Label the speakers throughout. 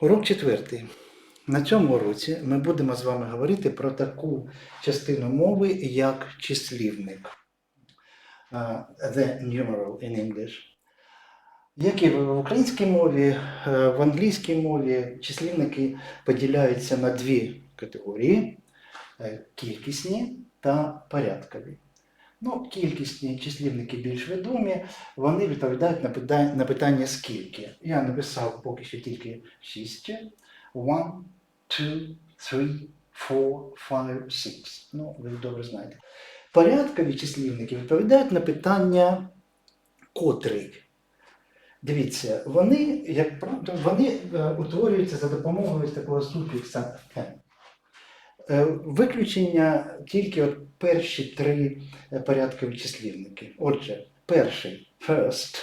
Speaker 1: Урок четвертий. На цьому уроці ми будемо з вами говорити про таку частину мови, як числівник. The numeral in English. Як і в українській мові, е, в англійській мові числівники поділяються на дві категорії: е, кількісні та порядкові. Ну, кількісні числівники більш відомі, вони відповідають на питання, на питання скільки. Я написав поки що тільки шість. One, two, three, four, five, six. Ну, ви добре знаєте. Порядкові числівники відповідають на питання котрий. Дивіться, вони, як правило, вони е, утворюються за допомогою такого суфікса «fen». Е, Виключення тільки от перші три е, порядкові числівники. Отже, перший first,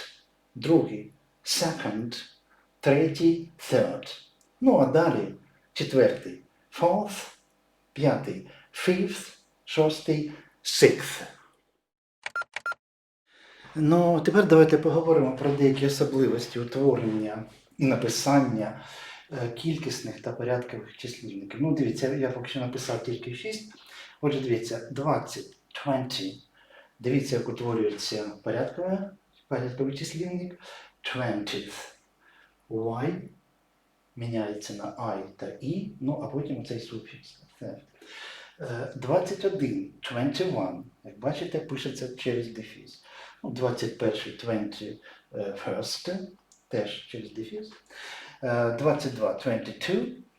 Speaker 1: другий second, третій third. Ну а далі четвертий fourth, п'ятий fifth, шостий sixth. Ну, тепер давайте поговоримо про деякі особливості утворення і написання кількісних та порядкових числівників. Ну, дивіться, я поки що написав тільки 6. Отже, дивіться, 20, 20. Дивіться, як утворюється порядковий, порядковий числівник. 20th. Y міняється на I та I, ну а потім цей суфікс. Е, 21, 21. Як бачите, пишеться через дефіс. Ну, 21, 21, теж через дефіс. Е, 22, 22,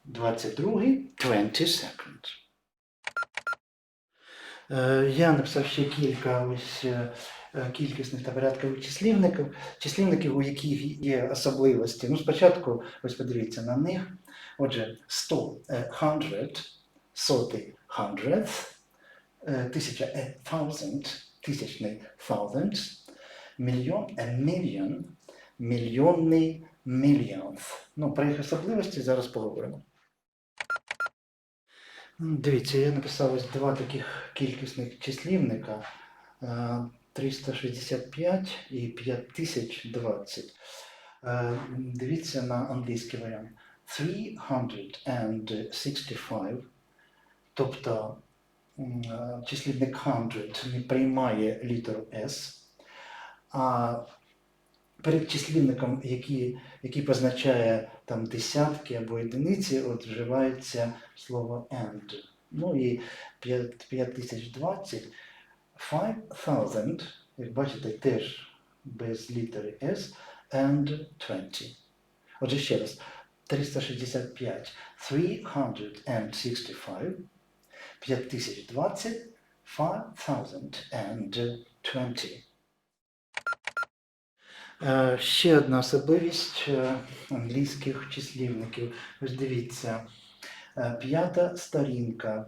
Speaker 1: 22, 22nd. Е, Я написав ще кілька ось е, е, кількісних та порядкових числівників, числівників, у яких є особливості. Ну, спочатку, ось подивіться на них. Отже, 100, е, 100, сотий, hundredth, е, тисяча, a thousand, тисячний, thousands, мільйон, a million, мільйонний, millionth. Ну, про їх особливості зараз поговоримо. Дивіться, я написав ось два таких кількісних числівника. е, 365 і 5020. Е, Дивіться на англійський варіант. 365, тобто е, числівник 100 не приймає літеру S, а перед числівником, який, який позначає там десятки або одиниці, от вживається слово and. Ну і 5020, 5000, як бачите, теж без літери S, and 20. Отже, ще раз, 365, 365, 5020, 5020. Е, Ще одна особливість е, англійських числівників. Ось дивіться, е, п'ята сторінка.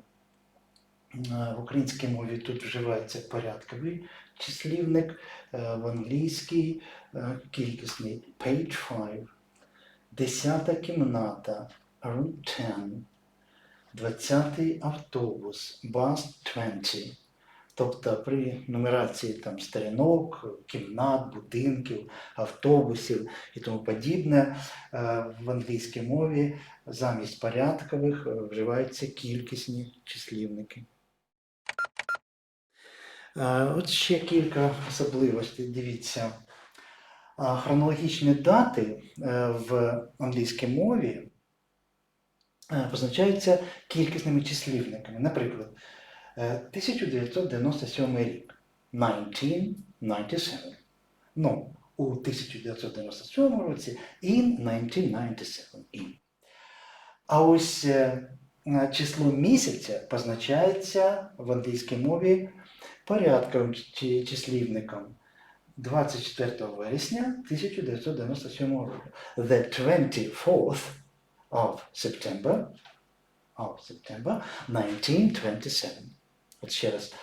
Speaker 1: В українській мові тут вживається порядковий числівник, в англійській кількісний page 5, десята кімната, room 10, двадцятий автобус, bus 20. Тобто при нумерації там сторінок, кімнат, будинків, автобусів і тому подібне е, в англійській мові замість порядкових е, вживаються кількісні числівники. Е, От ще кілька особливостей. Дивіться. Хронологічні дати в англійській мові позначаються кількісними числівниками. Наприклад, 1997 рік 1997. Ну, у 1997 році in 1997. In. А ось е, е, число місяця позначається в англійській мові порядковим чи- числівником 24 вересня 1997 року. The 24th of September of September 1927. От ще раз.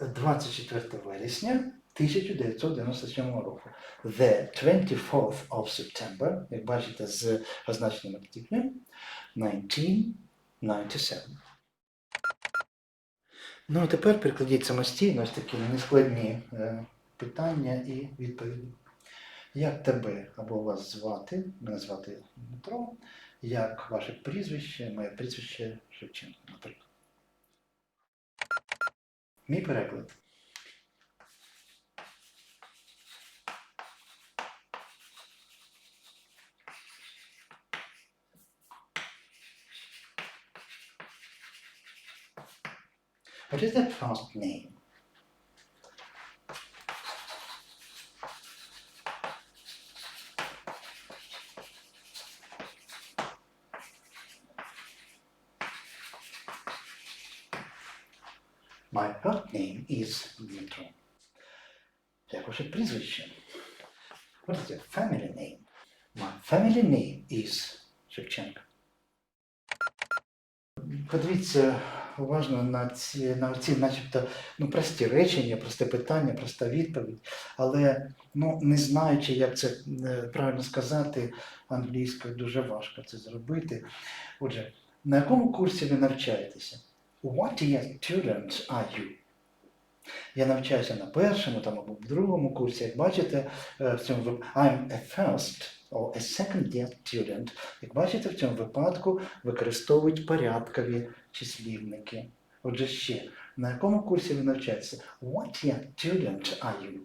Speaker 1: 24 вересня 1997 року. The 24th of September, як бачите, з означеним артиклем 1997. Ну, а тепер прикладіть самостійно ось такі нескладні е, питання і відповіді. Як тебе або вас звати? Мене звати Дмитро. як ваше прізвище, моє прізвище Шевченко, наприклад. Мій переклад. What is that first name? My first name is Dmitro. Як ваше прізвище? What is your family name? My family name is Шевченко. Подивіться уважно на ці, на ці начебто ну, прості речення, просте питання, проста відповідь. Але ну, не знаючи, як це е, правильно сказати англійською, дуже важко це зробити. Отже, на якому курсі ви навчаєтеся? What year student are you? Я навчаюся на першому там, або другому курсі. Як бачите, е, в цьому вип- I'm a first or a second year student. Як бачите, в цьому випадку використовують порядкові числівники. Отже, ще, на якому курсі ви навчаєтеся? What year student are you?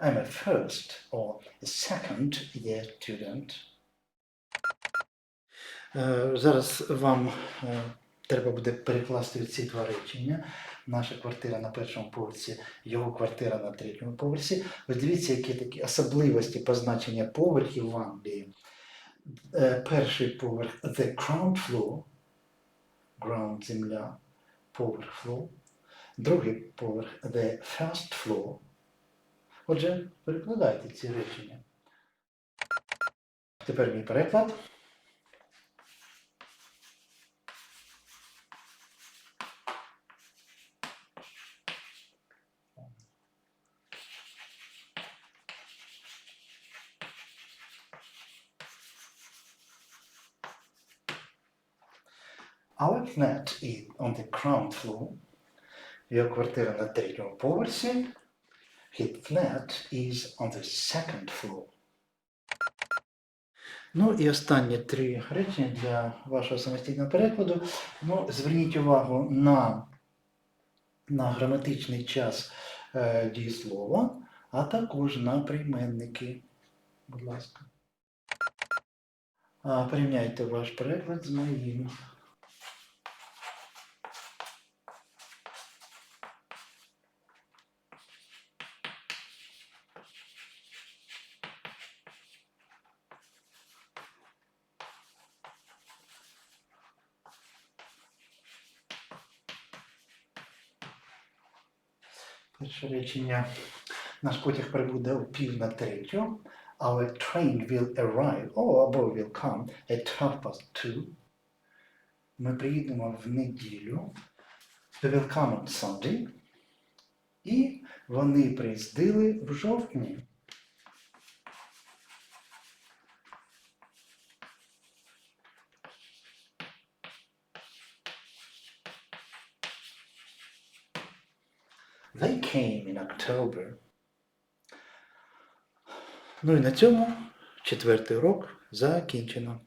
Speaker 1: I'm a first or a second year student. Е, Зараз вам е, треба буде перекласти ці два речення. Наша квартира на першому поверсі, його квартира на третьому поверсі. Ось дивіться, які такі особливості позначення поверхів в Англії. Е, Перший поверх the ground floor, ground земля, поверх floor. Другий поверх the first floor. Отже, перекладайте ці речення. Тепер мій переклад. Our flat is on the ground floor. Його квартира на третьому поверсі. His is on the second floor. Ну і останні три речення для вашого самостійного перекладу. Ну, зверніть увагу на, на граматичний час е, дієслова, а також на прийменники. Будь ласка. А, порівняйте ваш переклад з моїм. Перше речення. Наш потяг прибуде о пів на третю. Our train will arrive, or або will come at half past two. Ми приїдемо в неділю. They will come on Sunday. І вони приїздили в жовтні. They came in October. Ну і на цьому четвертий урок закінчено.